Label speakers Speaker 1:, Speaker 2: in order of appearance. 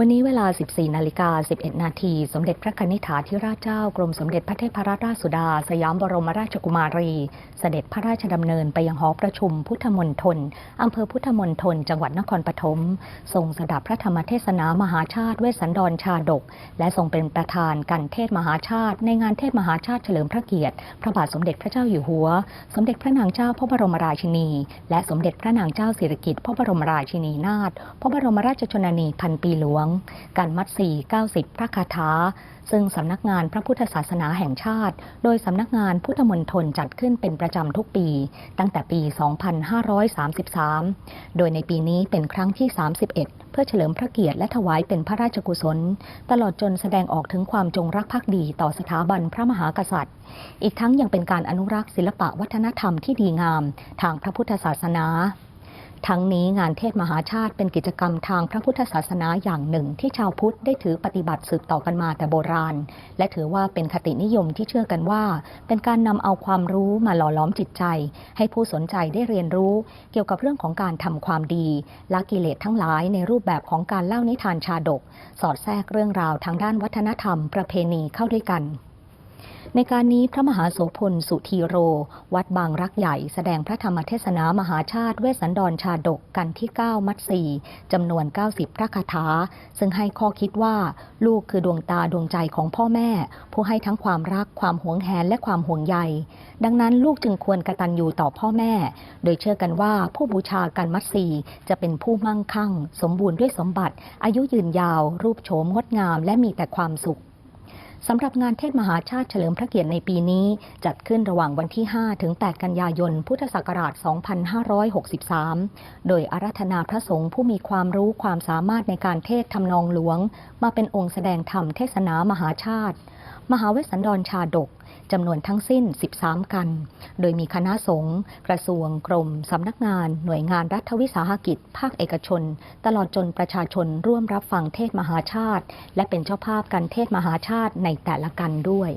Speaker 1: วันนี้เวลา 14 นาฬิกา 11 นาที สมเด็จพระนิธิถาธิราชเจ้ากรมสมเด็จพระเทพรัตนราชสุดา สยามบรมราชกุมารี เสด็จพระราชดำเนินไปยังหอประชุมพุทธมณฑลอำเภอพุทธมณฑลจังหวัดนครปฐมทรงสดับพระธรรมเทศนามหาชาติเวสสันดรชาดก และทรงเป็นประธานกันเทศมหาชาติ ในงานเทศมหาชาติเฉลิมพระเกียรติ พระบาทสมเด็จพระเจ้าอยู่หัว สมเด็จพระนางเจ้าพระบรมราชินี และสมเด็จพระนางเจ้าสิริกิติ์พระบรมราชินีนาถพระบรมราชชนนีพันปีหลวงการมัดสี90 พระคาถา ซึ่งสำนักงานพระพุทธศาสนาแห่งชาติ โดยสำนักงานพุทธมณฑลจัดขึ้นเป็นประจำทุกปี ตั้งแต่ปี 2533 โดยในปีนี้เป็นครั้งที่ 31 เพื่อเฉลิมพระเกียรติและถวายเป็นพระราชกุศล ตลอดจนแสดงออกถึงความจงรักภักดีต่อสถาบันพระมหากษัตริย์ อีกทั้งยังเป็นการอนุรักษ์ศิลปะวัฒนธรรมที่ดีงาม ทางพระพุทธศาสนา ทั้งนี้งานเทศมหาชาติเป็นกิจกรรมทางพระพุทธศาสนาอย่างหนึ่ง ที่ชาวพุทธได้ถือปฏิบัติสืบต่อกันมาแต่โบราณ และถือว่าเป็นคตินิยมที่เชื่อกันว่า เป็นการนำเอาความรู้มาหล่อล้อมจิตใจ ให้ผู้สนใจได้เรียนรู้ เกี่ยวกับเรื่องของการทำความดีละกิเลสทั้งหลายในรูปแบบของการเล่านิทานชาดก สอดแทรกเรื่องราวทางด้านวัฒนธรรม ประเพณีเข้าด้วยกัน ในการนี้พระมหาโสพลสุธีโร วัดบางรักใหญ่แสดงพระธรรมเทศนามหาชาติเวสสันดรชาดกกันที่ 9 มัดสีจำนวน 90 พระคาถา ซึ่งให้ข้อคิดว่า ลูกคือดวงตาดวงใจของพ่อแม่ ผู้ให้ทั้งความรักความหวงแหนและความห่วงใย ดังนั้นลูกจึงควรกระตันอยู่ต่อพ่อแม่ โดยเชื่อกันว่าผู้บูชากันมัดสีจะเป็นผู้มั่งคั่ง สมบูรณ์ด้วยสมบัติ อายุยืนยาว รูปโฉมงดงาม และมีแต่ความสุข สำหรับงานเทศมหาชาติเฉลิมพระเกียรติในปีนี้ จัดขึ้นระหว่างวันที่ 5 ถึง 8 กันยายน พุทธศักราช 2563 โดยอารัธนาพระสงฆ์ผู้มีความรู้ความสามารถในการเทศทำนองหลวง มาเป็นองค์แสดงธรรมเทศนามหาชาติ มหาเวสสันดรชาดก จำนวนทั้งสิ้น 13 กัน โดยมีคณะสงฆ์กระทรวง กรม สำนักงาน หน่วยงานรัฐวิสาหกิจ ภาคเอกชน ตลอดจนประชาชนร่วมรับฟังเทศมหาชาติ และเป็นเจ้าภาพการเทศมหาชาติในแต่ละกันด้วย